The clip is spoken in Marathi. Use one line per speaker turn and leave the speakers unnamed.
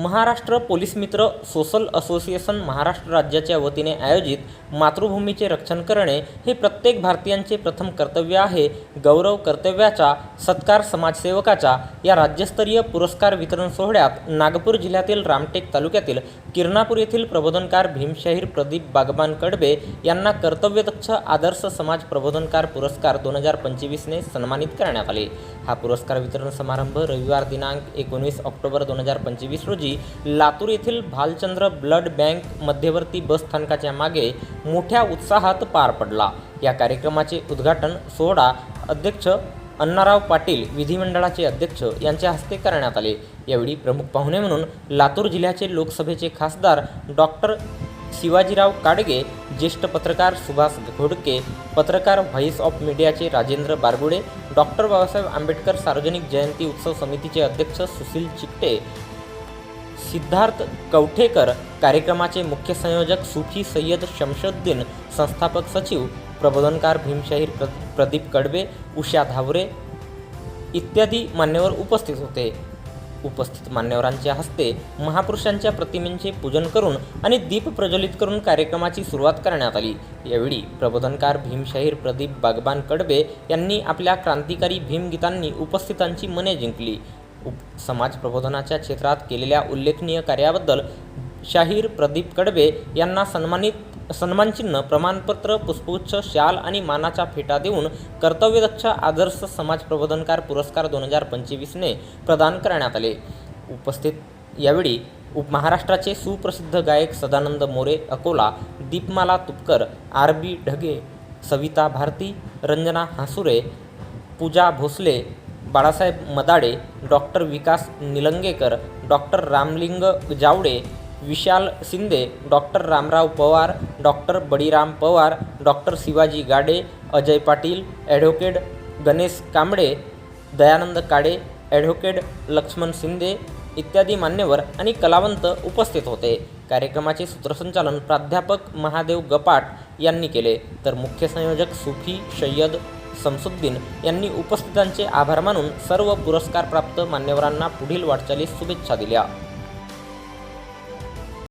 महाराष्ट्र पोलीस मित्र सोशल असोसिएशन महाराष्ट्र राज्याच्या वतीने आयोजित मातृभूमीचे रक्षण करणे हे प्रत्येक भारतीयांचे प्रथम कर्तव्य आहे. गौरव कर्तव्याचा सत्कार समाजसेवकाचा. या राज्यस्तरीय पुरस्कार वितरण सोहळ्यात नागपूर जिल्ह्यातील रामटेक तालुक्यातील किरणापूर येथील प्रबोधनकार भीमशाहीर प्रदीप बागबान कडबे यांना कर्तव्यदक्ष आदर्श समाज प्रबोधनकार पुरस्कार दोन हजार पंचवीसने सन्मानित करण्यात आले. हा पुरस्कार वितरण समारंभ रविवार दिनांक एकोणीस ऑक्टोबर दोन हजार पंचवीस रोजी लातूर येथील भालचंद्र ब्लड बँक मध्यवर्ती बस स्थानकाच्या मागे मोठ्या उत्साहात पार पडला. या कार्यक्रमाचे उद्घाटन सोहळा अध्यक्ष अण्णाराव पाटील विधिमंडळाचे अध्यक्ष यांच्या हस्ते करण्यात आले. यावेळी प्रमुख पाहुणे म्हणून लातूर जिल्ह्याचे लोकसभेचे खासदार डॉक्टर शिवाजीराव काडगे ज्येष्ठ पत्रकार सुभाष घोडके पत्रकार व्हॉइस ऑफ मीडियाचे राजेंद्र बारगुडे डॉक्टर बाबासाहेब आंबेडकर सार्वजनिक जयंती उत्सव समितीचे अध्यक्ष सुशील चिकटे सिद्धार्थ कवठेकर कार्यक्रमाचे मुख्य संयोजक सुफी सय्यद शमशुद्दीन संस्थापक सचिव प्रबोधनकार भीमशाहीर प्र प्रदीप कडबे उषा धावरे इत्यादी मान्यवर उपस्थित होते. उपस्थित मान्यवरांच्या हस्ते महापुरुषांच्या प्रतिमेंचे पूजन करून आणि दीप प्रज्वलित करून कार्यक्रमाची सुरुवात करण्यात आली. यावेळी प्रबोधनकार भीमशाहीर प्रदीप बागबान कडबे यांनी आपल्या क्रांतिकारी भीमगीतांनी उपस्थितांची मने जिंकली. उप समाज प्रबोधनाच्या क्षेत्रात केलेल्या उल्लेखनीय कार्याबद्दल शाहीर प्रदीप कडबे यांना सन्मानित सन्मानचिन्ह प्रमाणपत्र पुष्पगुच्छ शाल आणि मानाचा फेटा देऊन कर्तव्यदक्ष आदर्श समाज प्रबोधनकार पुरस्कार दोन हजार पंचवीसने प्रदान करण्यात आले. उपस्थित यावेळी उप महाराष्ट्राचे सुप्रसिद्ध गायक Sadanand More Akola Deepmala Tupkar R B Dhage Savita Bharati Ranjana Hasure Pooja Bhosale Balasaheb Madade doctor Vikas Nilangekar doctor Ramling Javade Vishal Shinde doctor Ramrao Pawar doctor Baliram Pawar doctor Shivaji Gade Ajay Patil advocate Ganesh Kamble Dayanand Kade advocate Laxman Shinde इत्यादी मान्यवर आणि कलावंत उपस्थित होते. कार्यक्रमाचे सूत्रसंचालन प्राध्यापक महादेव गपाट यांनी केले. तर मुख्य संयोजक सुफी सय्यद समसुद्दीन यांनी उपस्थितांचे आभार मानून सर्व पुरस्कारप्राप्त मान्यवरांना पुढील वाटचालीस शुभेच्छा दिल्या.